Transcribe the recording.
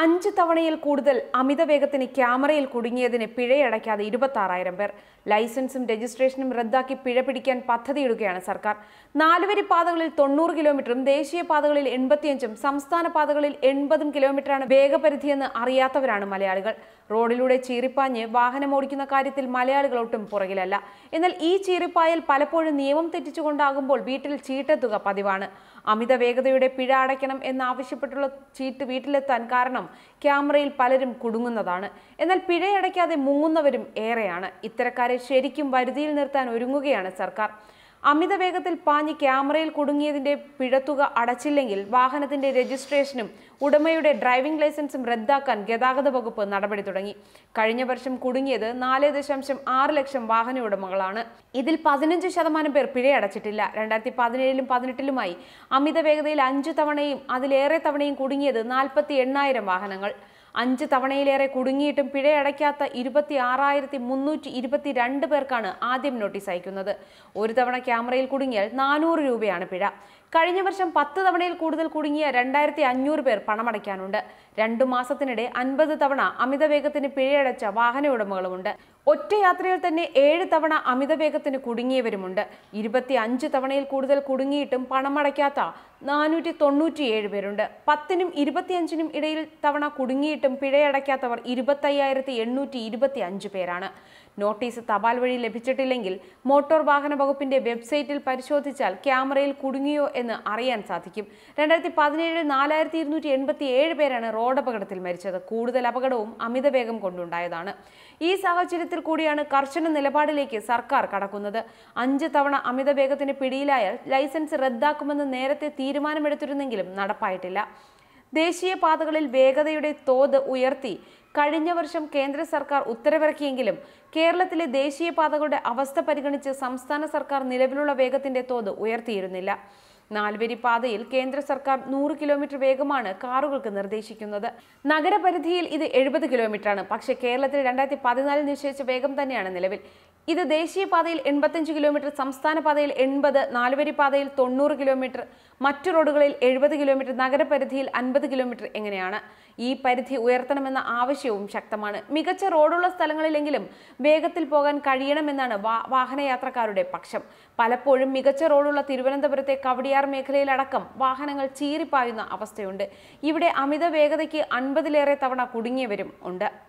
അഞ്ച് തവണയിൽ കൂടുതൽ അമിത വേഗത്തിന് ക്യാമറയിൽ കുടുങ്ങിയതിന് പിഴയടയ്ക്കാതെ ഇരുപത്തി പേർ. ലൈസൻസും രജിസ്ട്രേഷനും റദ്ദാക്കി പിഴ പിടിക്കാൻ പദ്ധതിയിടുകയാണ് സർക്കാർ. നാലുവരി പാതകളിൽ തൊണ്ണൂറ് കിലോമീറ്ററും ദേശീയ പാതകളിൽ എൺപത്തിയഞ്ചും സംസ്ഥാന പാതകളിൽ എൺപതും കിലോമീറ്ററാണ് വേഗപരിധിയെന്ന് അറിയാത്തവരാണ് മലയാളികൾ. റോഡിലൂടെ ചീറിപ്പാഞ്ഞ് വാഹനം ഓടിക്കുന്ന കാര്യത്തിൽ മലയാളികൾ ഒട്ടും പുറകിലല്ല. എന്നാൽ ഈ ചീറിപ്പായൽ പലപ്പോഴും നിയമം തെറ്റിച്ചുകൊണ്ടാകുമ്പോൾ വീട്ടിൽ ചീട്ടെത്തുക പതിവാണ്. അമിത വേഗതയുടെ പിഴ അടയ്ക്കണം എന്നാവശ്യപ്പെട്ടുള്ള ചീട്ട് വീട്ടിലെത്താൻ കാരണം ക്യാമറയിൽ പലരും കുടുങ്ങുന്നതാണ്. എന്നാൽ പിഴയടയ്ക്കാതെ മുങ്ങുന്നവരും ഏറെയാണ്. ഇത്തരക്കാരെ ശരിക്കും വരുതിയിൽ നിർത്താൻ ഒരുങ്ങുകയാണ് സർക്കാർ. അമിത വേഗത്തിൽ പാഞ്ഞ് ക്യാമറയിൽ കുടുങ്ങിയതിന്റെ പിഴത്തുക അടച്ചില്ലെങ്കിൽ വാഹനത്തിന്റെ രജിസ്ട്രേഷനും ഉടമയുടെ ഡ്രൈവിംഗ് ലൈസൻസും റദ്ദാക്കാൻ ഗതാഗത വകുപ്പ് നടപടി തുടങ്ങി. കഴിഞ്ഞ വർഷം കുടുങ്ങിയത് നാല് ദശാംശം ആറ് ലക്ഷം വാഹന ഉടമകളാണ്. ഇതിൽ പതിനഞ്ച് ശതമാനം പേർ പിഴയടച്ചിട്ടില്ല. രണ്ടായിരത്തി പതിനേഴിലും പതിനെട്ടിലുമായി അമിത വേഗതയിൽ അഞ്ചു തവണയും അതിലേറെ തവണയും കുടുങ്ങിയത് നാൽപ്പത്തി എണ്ണായിരം വാഹനങ്ങൾ. അഞ്ച് തവണയിലേറെ കുടുങ്ങിയിട്ടും പിഴയടയ്ക്കാത്ത ഇരുപത്തി ആറായിരത്തി മുന്നൂറ്റി ഇരുപത്തി രണ്ട് പേർക്കാണ് ആദ്യം നോട്ടീസ് അയക്കുന്നത്. ഒരു തവണ ക്യാമറയിൽ കുടുങ്ങിയാൽ നാനൂറ് രൂപയാണ് പിഴ. കഴിഞ്ഞ വർഷം പത്ത് തവണയിൽ കൂടുതൽ കുടുങ്ങിയ രണ്ടായിരത്തി അഞ്ഞൂറ് പേർ പണമടയ്ക്കാനുണ്ട്. രണ്ടു മാസത്തിനിടെ അൻപത് തവണ അമിത വേഗത്തിന് പിഴയടച്ച വാഹന ഉടമകളുമുണ്ട്. ഒറ്റ യാത്രയിൽ തന്നെ ഏഴ് തവണ അമിത വേഗത്തിന് കുടുങ്ങിയവരുമുണ്ട്. ഇരുപത്തി അഞ്ച് തവണയിൽ കൂടുതൽ കുടുങ്ങിയിട്ടും പണമടയ്ക്കാത്ത നാനൂറ്റി തൊണ്ണൂറ്റിയേഴ് പേരുണ്ട്. പത്തിനും ഇരുപത്തിയഞ്ചിനും ഇടയിൽ തവണ കുടുങ്ങിയിട്ടും പിഴയടയ്ക്കാത്തവർ ഇരുപത്തയ്യായിരത്തി എണ്ണൂറ്റി ഇരുപത്തി അഞ്ച് പേരാണ്. നോട്ടീസ് തപാൽ വഴി ലഭിച്ചിട്ടില്ലെങ്കിൽ മോട്ടോർ വാഹന വകുപ്പിന്റെ വെബ്സൈറ്റിൽ പരിശോധിച്ചാൽ ക്യാമറയിൽ കുടുങ്ങിയോ എന്ന് അറിയാൻ സാധിക്കും. രണ്ടായിരത്തി പതിനേഴിൽ നാലായിരത്തി ഇരുന്നൂറ്റി എൺപത്തി ഏഴ് പേരാണ് റോഡ് അപകടത്തിൽ മരിച്ചത്. കൂടുതൽ അപകടവും അമിത വേഗം കൊണ്ടുണ്ടായതാണ്. ഈ സാഹചര്യത്തിൽ കൂടിയാണ് കർശന നിലപാടിലേക്ക് സർക്കാർ കടക്കുന്നത്. അഞ്ച് തവണ അമിത വേഗത്തിന് പിടിയിലായാൽ ലൈസൻസ് റദ്ദാക്കുമെന്ന് നേരത്തെ തീരുമാനമെടുത്തിരുന്നെങ്കിലും നടപ്പായിട്ടില്ല. ദേശീയ പാതകളിൽ വേഗതയുടെ തോത് ഉയർത്തി. കഴിഞ്ഞ വർഷം കേന്ദ്ര സർക്കാർ ഉത്തരവിറക്കിയെങ്കിലും കേരളത്തിലെ ദേശീയ പാതകളുടെ അവസ്ഥ പരിഗണിച്ച് സംസ്ഥാന സർക്കാർ നിലവിലുള്ള വേഗത്തിന്റെ തോത് ഉയർത്തിയിരുന്നില്ല. നാലുവരി പാതയിൽ കേന്ദ്ര സർക്കാർ നൂറ് കിലോമീറ്റർ വേഗമാണ് കാറുകൾക്ക് നിർദ്ദേശിക്കുന്നത്. നഗരപരിധിയിൽ ഇത് എഴുപത് കിലോമീറ്ററാണ്. പക്ഷേ കേരളത്തിൽ രണ്ടായിരത്തി പതിനാലിൽ നിശ്ചയിച്ച വേഗം തന്നെയാണ് നിലവിൽ. ഇത് ദേശീയ പാതയിൽ എൺപത്തഞ്ച് കിലോമീറ്റർ സംസ്ഥാന പാതയിൽ എൺപത് നാലുവരി പാതയിൽ തൊണ്ണൂറ് കിലോമീറ്റർ മറ്റു റോഡുകളിൽ എഴുപത് കിലോമീറ്റർ നഗരപരിധിയിൽ അൻപത് കിലോമീറ്റർ എങ്ങനെയാണ്? ഈ പരിധി ഉയർത്തണമെന്ന ആവശ്യവും ശക്തമാണ്. മികച്ച റോഡുള്ള സ്ഥലങ്ങളിലെങ്കിലും വേഗത്തിൽ പോകാൻ കഴിയണമെന്നാണ് വാഹനയാത്രക്കാരുടെ പക്ഷം. പലപ്പോഴും മികച്ച റോഡുള്ള തിരുവനന്തപുരത്തെ കവടിയാർ മേഖലയിലടക്കം വാഹനങ്ങൾ ചീറിപ്പായുന്ന അവസ്ഥയുണ്ട്. ഇവിടെ അമിത വേഗതയ്ക്ക് അൻപതിലേറെ തവണ കുടുങ്ങിയവരും ഉണ്ട്.